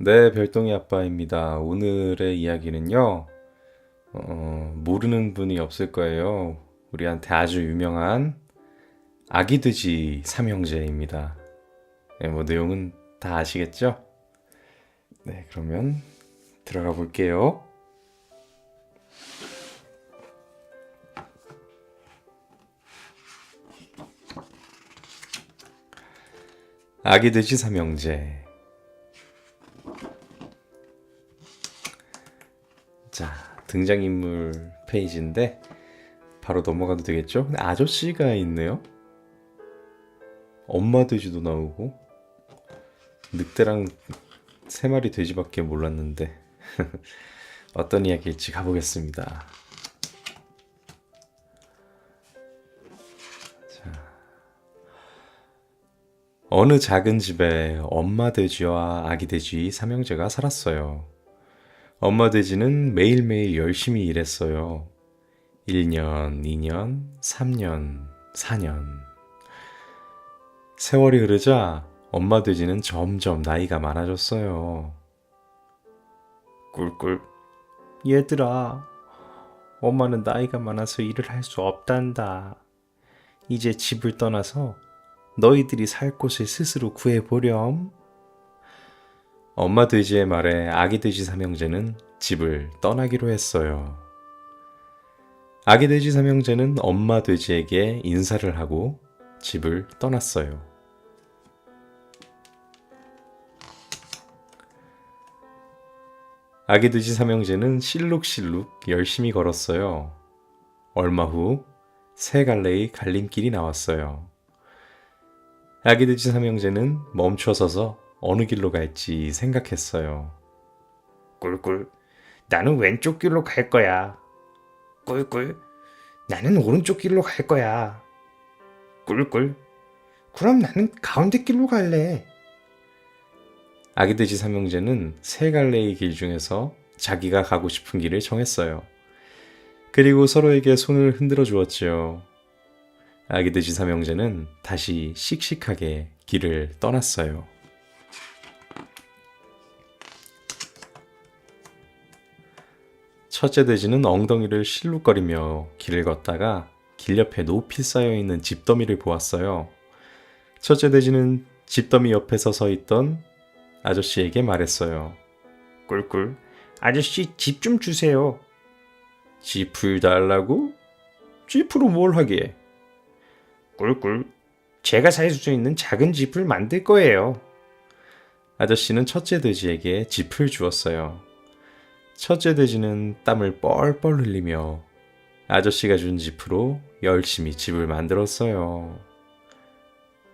네, 별똥이 아빠입니다. 오늘의 이야기는요, 어, 모르는 분이 없을 거예요. 우리한테 아주 유명한 아기 돼지 삼형제입니다. 네, 뭐 내용은 다 아시겠죠? 네, 그러면 들어가 볼게요. 아기 돼지 삼형제. 등장인물 페이지인데 바로 넘어가도 되겠죠? 근데 아저씨가 있네요. 엄마 돼지도 나오고 늑대랑 세 마리 돼지밖에 몰랐는데 어떤 이야기일지 가보겠습니다. 자, 어느 작은 집에 엄마 돼지와 아기 돼지 삼형제가 살았어요. 엄마 돼지는 매일매일 열심히 일했어요. 1년, 2년, 3년, 4년. 세월이 흐르자 엄마 돼지는 점점 나이가 많아졌어요. 꿀꿀. 얘들아, 엄마는 나이가 많아서 일을 할 수 없단다. 이제 집을 떠나서 너희들이 살 곳을 스스로 구해보렴. 엄마 돼지의 말에 아기 돼지 삼형제는 집을 떠나기로 했어요. 아기 돼지 삼형제는 엄마 돼지에게 인사를 하고 집을 떠났어요. 아기 돼지 삼형제는 실룩실룩 열심히 걸었어요. 얼마 후 세 갈래의 갈림길이 나왔어요. 아기 돼지 삼형제는 멈춰 서서 어느 길로 갈지 생각했어요. 꿀꿀, 나는 왼쪽 길로 갈 거야. 꿀꿀, 나는 오른쪽 길로 갈 거야. 꿀꿀, 그럼 나는 가운데 길로 갈래. 아기 돼지 삼형제는 세 갈래의 길 중에서 자기가 가고 싶은 길을 정했어요. 그리고 서로에게 손을 흔들어 주었지요. 아기 돼지 삼형제는 다시 씩씩하게 길을 떠났어요. 첫째 돼지는 엉덩이를 실룩거리며 길을 걷다가 길 옆에 높이 쌓여 있는 집더미를 보았어요. 첫째 돼지는 집더미 옆에 서서 있던 아저씨에게 말했어요. 꿀꿀, 아저씨 집 좀 주세요. 짚을 달라고? 짚으로 뭘 하게? 꿀꿀, 제가 살 수 있는 작은 집을 만들 거예요. 아저씨는 첫째 돼지에게 짚을 주었어요. 첫째 돼지는 땀을 뻘뻘 흘리며 아저씨가 준 짚으로 열심히 집을 만들었어요.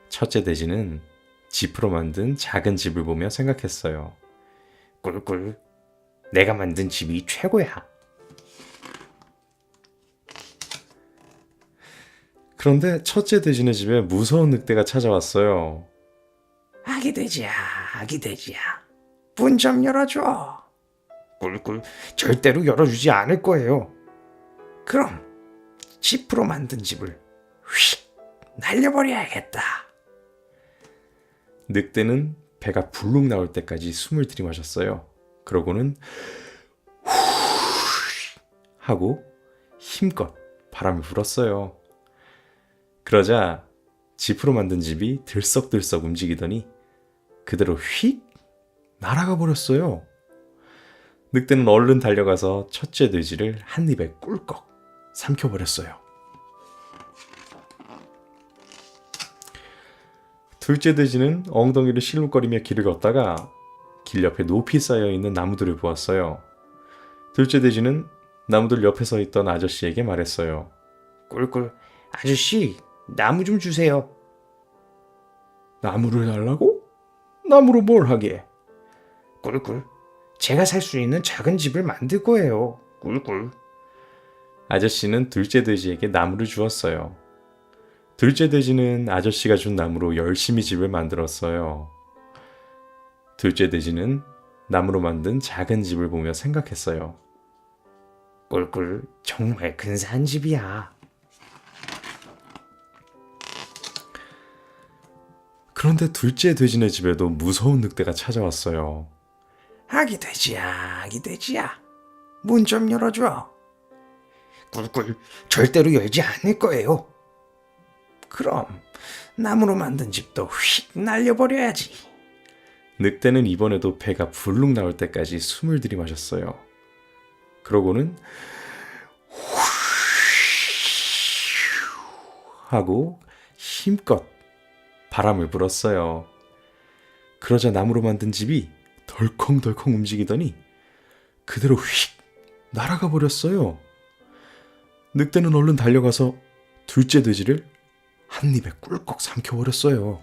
첫째 돼지는 짚으로 만든 작은 집을 보며 생각했어요. 꿀꿀, 내가 만든 집이 최고야. 그런데 첫째 돼지네 집에 무서운 늑대가 찾아왔어요. 아기 돼지야, 아기 돼지야. 문 좀 열어줘. 꿀꿀, 절대로 열어주지 않을 거예요. 그럼 짚으로 만든 집을 휙 날려버려야겠다. 늑대는 배가 불룩 나올 때까지 숨을 들이마셨어요. 그러고는 후 하고 힘껏 바람을 불었어요. 그러자 지프로 만든 집이 들썩들썩 움직이더니 그대로 휙 날아가 버렸어요. 늑대는 얼른 달려가서 첫째 돼지를 한 입에 꿀꺽 삼켜버렸어요. 둘째 돼지는 엉덩이를 실룩거리며 길을 걷다가 길 옆에 높이 쌓여 있는 나무들을 보았어요. 둘째 돼지는 나무들 옆에 서 있던 아저씨에게 말했어요. 꿀꿀, 아저씨 나무 좀 주세요. 나무를 달라고? 나무로 뭘 하게? 꿀꿀, 제가 살 수 있는 작은 집을 만들 거예요. 꿀꿀. 아저씨는 둘째 돼지에게 나무를 주었어요. 둘째 돼지는 아저씨가 준 나무로 열심히 집을 만들었어요. 둘째 돼지는 나무로 만든 작은 집을 보며 생각했어요. 꿀꿀, 정말 근사한 집이야. 그런데 둘째 돼지네 집에도 무서운 늑대가 찾아왔어요. 아기 돼지야, 아기 돼지야. 문 좀 열어줘. 꿀꿀, 절대로 열지 않을 거예요. 그럼 나무로 만든 집도 휙 날려버려야지. 늑대는 이번에도 배가 불룩 나올 때까지 숨을 들이마셨어요. 그러고는 하고 힘껏 바람을 불었어요. 그러자 나무로 만든 집이 덜컹덜컹 움직이더니 그대로 휙 날아가 버렸어요. 늑대는 얼른 달려가서 둘째 돼지를 한 입에 꿀꺽 삼켜버렸어요.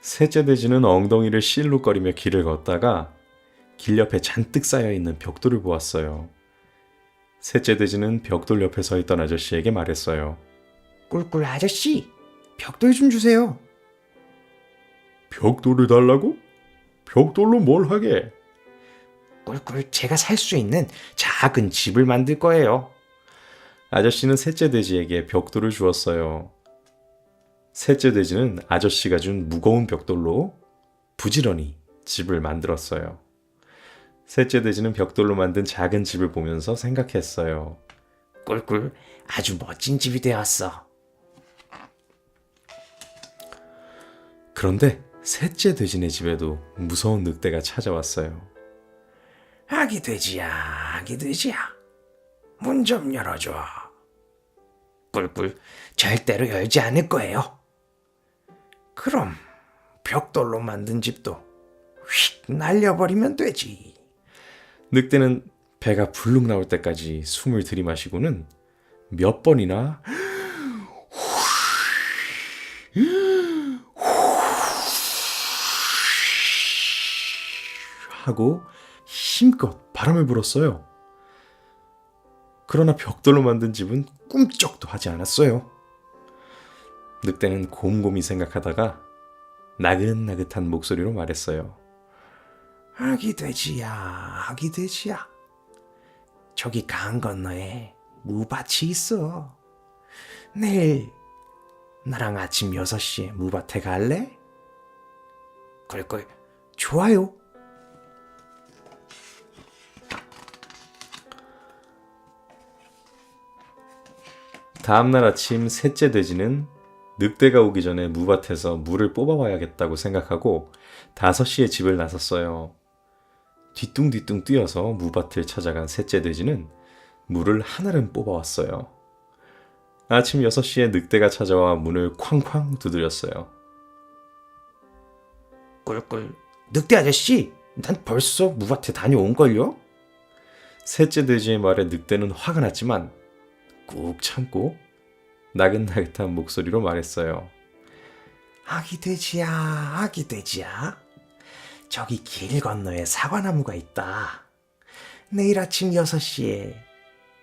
셋째 돼지는 엉덩이를 실룩거리며 길을 걷다가 길 옆에 잔뜩 쌓여있는 벽돌을 보았어요. 셋째 돼지는 벽돌 옆에 서 있던 아저씨에게 말했어요. 꿀꿀 아저씨, 벽돌 좀 주세요. 벽돌을 달라고? 벽돌로 뭘 하게? 꿀꿀 제가 살 수 있는 작은 집을 만들 거예요. 아저씨는 셋째 돼지에게 벽돌을 주었어요. 셋째 돼지는 아저씨가 준 무거운 벽돌로 부지런히 집을 만들었어요. 셋째 돼지는 벽돌로 만든 작은 집을 보면서 생각했어요. 꿀꿀 아주 멋진 집이 되었어. 그런데 셋째 돼지네 집에도 무서운 늑대가 찾아왔어요. 아기 돼지야, 아기 돼지야. 문 좀 열어줘. 꿀꿀 절대로 열지 않을 거예요. 그럼 벽돌로 만든 집도 휙 날려버리면 되지. 늑대는 배가 불룩 나올 때까지 숨을 들이마시고는 몇 번이나 하고 힘껏 바람을 불었어요. 그러나 벽돌로 만든 집은 꿈쩍도 하지 않았어요. 늑대는 곰곰이 생각하다가 나긋나긋한 목소리로 말했어요. 아기 돼지야, 아기 돼지야. 저기 강 건너에 무밭이 있어. 내일 나랑 아침 6시에 무밭에 갈래? 꿀꿀, 좋아요. 다음날 아침 셋째 돼지는 늑대가 오기 전에 무밭에서 물을 뽑아와야겠다고 생각하고 5시에 집을 나섰어요. 뒤뚱뒤뚱 뛰어서 무밭을 찾아간 셋째 돼지는 물을 한알은 뽑아왔어요. 아침 6시에 늑대가 찾아와 문을 쾅쾅 두드렸어요. 꿀꿀, 늑대 아저씨, 난 벌써 무밭에 다녀온걸요? 셋째 돼지의 말에 늑대는 화가 났지만 꾹 참고 나긋나긋한 목소리로 말했어요. 아기 돼지야, 아기 돼지야. 저기 길 건너에 사과나무가 있다. 내일 아침 6시에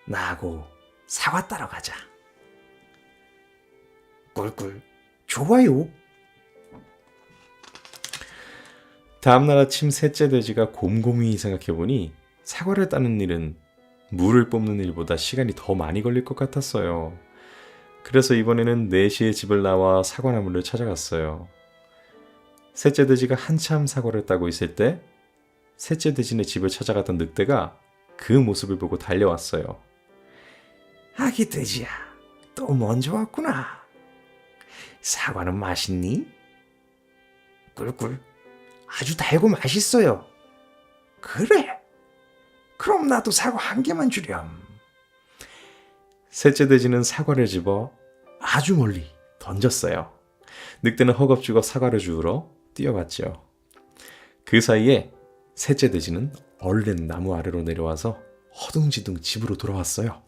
나하고 사과 따러 가자. 꿀꿀, 좋아요. 다음날 아침 셋째 돼지가 곰곰이 생각해보니 사과를 따는 일은 물을 뽑는 일보다 시간이 더 많이 걸릴 것 같았어요. 그래서 이번에는 4시에 집을 나와 사과나무를 찾아갔어요. 셋째 돼지가 한참 사과를 따고 있을 때 셋째 돼지네 집을 찾아갔던 늑대가 그 모습을 보고 달려왔어요. 아기 돼지야, 또 먼저 왔구나. 사과는 맛있니? 꿀꿀, 아주 달고 맛있어요. 그래. 그럼 나도 사과 한 개만 주렴. 셋째 돼지는 사과를 집어 아주 멀리 던졌어요. 늑대는 허겁지겁 사과를 주우러 뛰어갔죠. 그 사이에 셋째 돼지는 얼른 나무 아래로 내려와서 허둥지둥 집으로 돌아왔어요.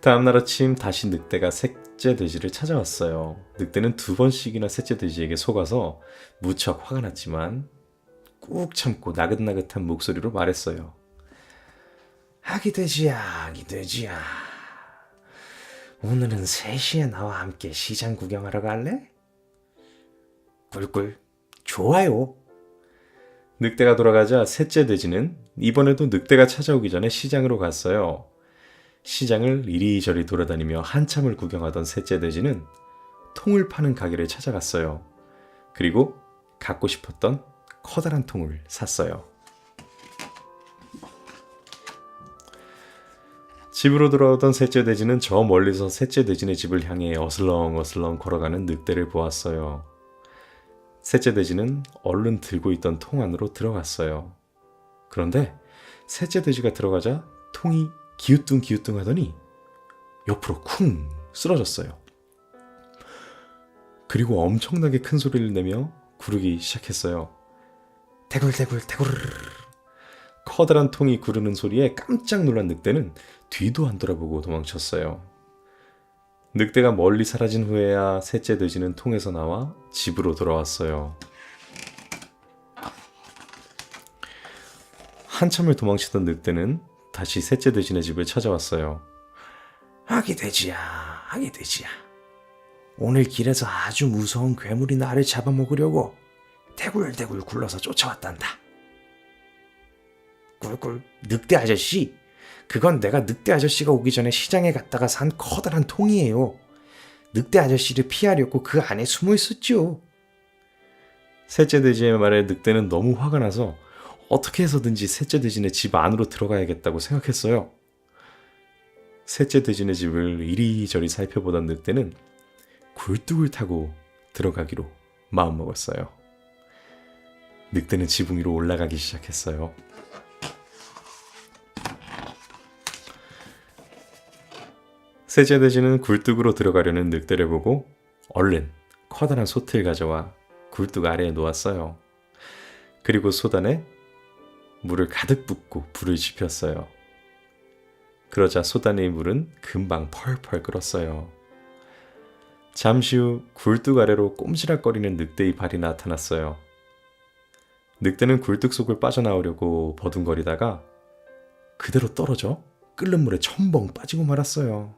다음날 아침 다시 늑대가 셋째 돼지를 찾아왔어요. 늑대는 두 번씩이나 셋째 돼지에게 속아서 무척 화가 났지만 꾹 참고 나긋나긋한 목소리로 말했어요. 아기 돼지야, 아기 돼지야. 오늘은 3시에 나와 함께 시장 구경하러 갈래? 꿀꿀, 좋아요. 늑대가 돌아가자 셋째 돼지는 이번에도 늑대가 찾아오기 전에 시장으로 갔어요. 시장을 이리저리 돌아다니며 한참을 구경하던 셋째 돼지는 통을 파는 가게를 찾아갔어요. 그리고 갖고 싶었던 커다란 통을 샀어요. 집으로 돌아오던 셋째 돼지는 저 멀리서 셋째 돼지네 집을 향해 어슬렁어슬렁 걸어가는 늑대를 보았어요. 셋째 돼지는 얼른 들고 있던 통 안으로 들어갔어요. 그런데 셋째 돼지가 들어가자 통이 기우뚱 기우뚱 하더니 옆으로 쿵 쓰러졌어요. 그리고 엄청나게 큰 소리를 내며 구르기 시작했어요. 대굴대굴 대굴. 커다란 통이 구르는 소리에 깜짝 놀란 늑대는 뒤도 안 돌아보고 도망쳤어요. 늑대가 멀리 사라진 후에야 셋째 돼지는 통에서 나와 집으로 돌아왔어요. 한참을 도망치던 늑대는 다시 셋째 돼지네 집을 찾아왔어요. 아기 돼지야, 아기 돼지야. 오늘 길에서 아주 무서운 괴물이 나를 잡아먹으려고 대굴대굴 굴러서 쫓아왔단다. 꿀꿀, 늑대 아저씨. 그건 내가 늑대 아저씨가 오기 전에 시장에 갔다가 산 커다란 통이에요. 늑대 아저씨를 피하려고 그 안에 숨어 있었죠. 셋째 돼지의 말에 늑대는 너무 화가 나서 어떻게 해서든지 셋째 돼지네 집 안으로 들어가야겠다고 생각했어요. 셋째 돼지네 집을 이리저리 살펴보던 늑대는 굴뚝을 타고 들어가기로 마음먹었어요. 늑대는 지붕 위로 올라가기 시작했어요. 셋째 돼지는 굴뚝으로 들어가려는 늑대를 보고 얼른 커다란 솥을 가져와 굴뚝 아래에 놓았어요. 그리고 소단에 물을 가득 붓고 불을 지폈어요. 그러자 소단의 물은 금방 펄펄 끓었어요. 잠시 후 굴뚝 아래로 꼼지락거리는 늑대의 발이 나타났어요. 늑대는 굴뚝 속을 빠져나오려고 버둥거리다가 그대로 떨어져 끓는 물에 첨벙 빠지고 말았어요.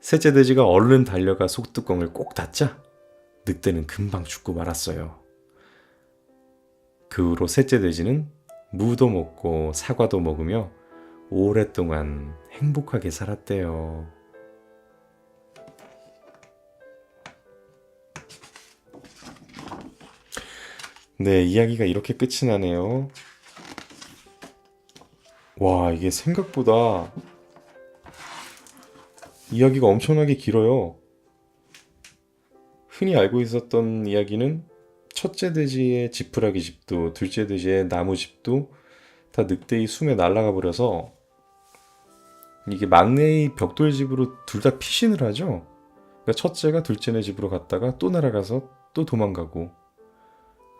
셋째 돼지가 얼른 달려가 속뚜껑을 꼭 닫자 늑대는 금방 죽고 말았어요. 그 후로 셋째 돼지는 무도 먹고 사과도 먹으며 오랫동안 행복하게 살았대요. 네, 이야기가 이렇게 끝이 나네요. 와, 이게 생각보다 이야기가 엄청나게 길어요. 흔히 알고 있었던 이야기는 첫째 돼지의 지푸라기 집도 둘째 돼지의 나무 집도 다 늑대의 숨에 날아가 버려서 이게 막내의 벽돌 집으로 둘 다 피신을 하죠. 그러니까 첫째가 둘째네 집으로 갔다가 또 날아가서 또 도망가고.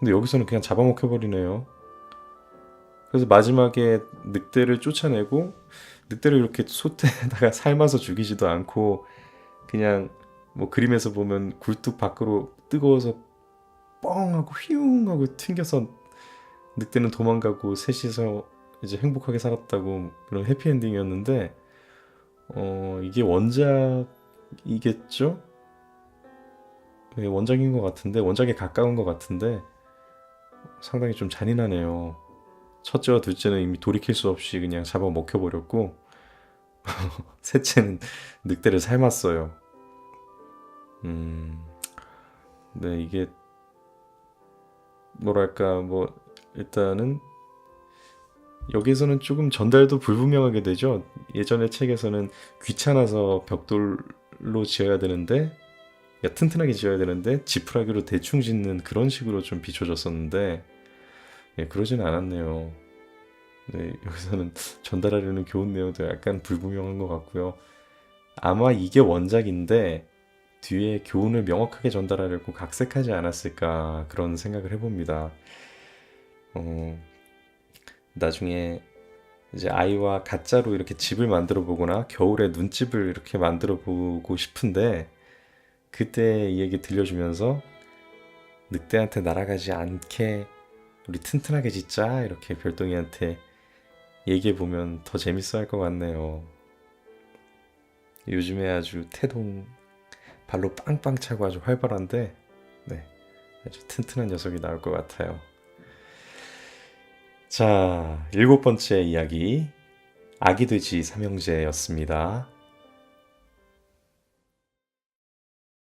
근데 여기서는 그냥 잡아먹혀 버리네요. 그래서 마지막에 늑대를 쫓아내고 늑대를 이렇게 솥에다가 삶아서 죽이지도 않고 그냥 뭐 그림에서 보면 굴뚝 밖으로 뜨거워서 뻥 하고 휘웅 하고 튕겨서 늑대는 도망가고 셋이서 이제 행복하게 살았다고 그런 해피엔딩이었는데 어 이게 원작이겠죠? 네, 원작인 것 같은데 원작에 가까운 것 같은데 상당히 좀 잔인하네요. 첫째와 둘째는 이미 돌이킬 수 없이 그냥 잡아 먹혀버렸고 셋째는 늑대를 삶았어요. 음, 네 이게 뭐랄까 뭐 일단은 여기서는 조금 전달도 불분명하게 되죠. 예전의 책에서는 귀찮아서 벽돌로 지어야 되는데 야, 튼튼하게 지어야 되는데 지푸라기로 대충 짓는 그런 식으로 좀 비춰졌었는데 예, 그러지는 않았네요. 네, 여기서는 전달하려는 교훈 내용도 약간 불분명한 것 같고요. 아마 이게 원작인데 뒤에 교훈을 명확하게 전달하려고 각색하지 않았을까 그런 생각을 해봅니다. 어, 나중에 이제 아이와 가짜로 이렇게 집을 만들어 보거나 겨울에 눈집을 이렇게 만들어 보고 싶은데 그때 이 얘기 들려주면서 늑대한테 날아가지 않게 우리 튼튼하게 짓자 이렇게 별동이한테 얘기해 보면 더 재밌어 할 것 같네요. 요즘에 아주 태동 발로 빵빵 차고 아주 활발한데 네 아주 튼튼한 녀석이 나올 것 같아요. 자 일곱 번째 이야기 아기 돼지 삼형제였습니다.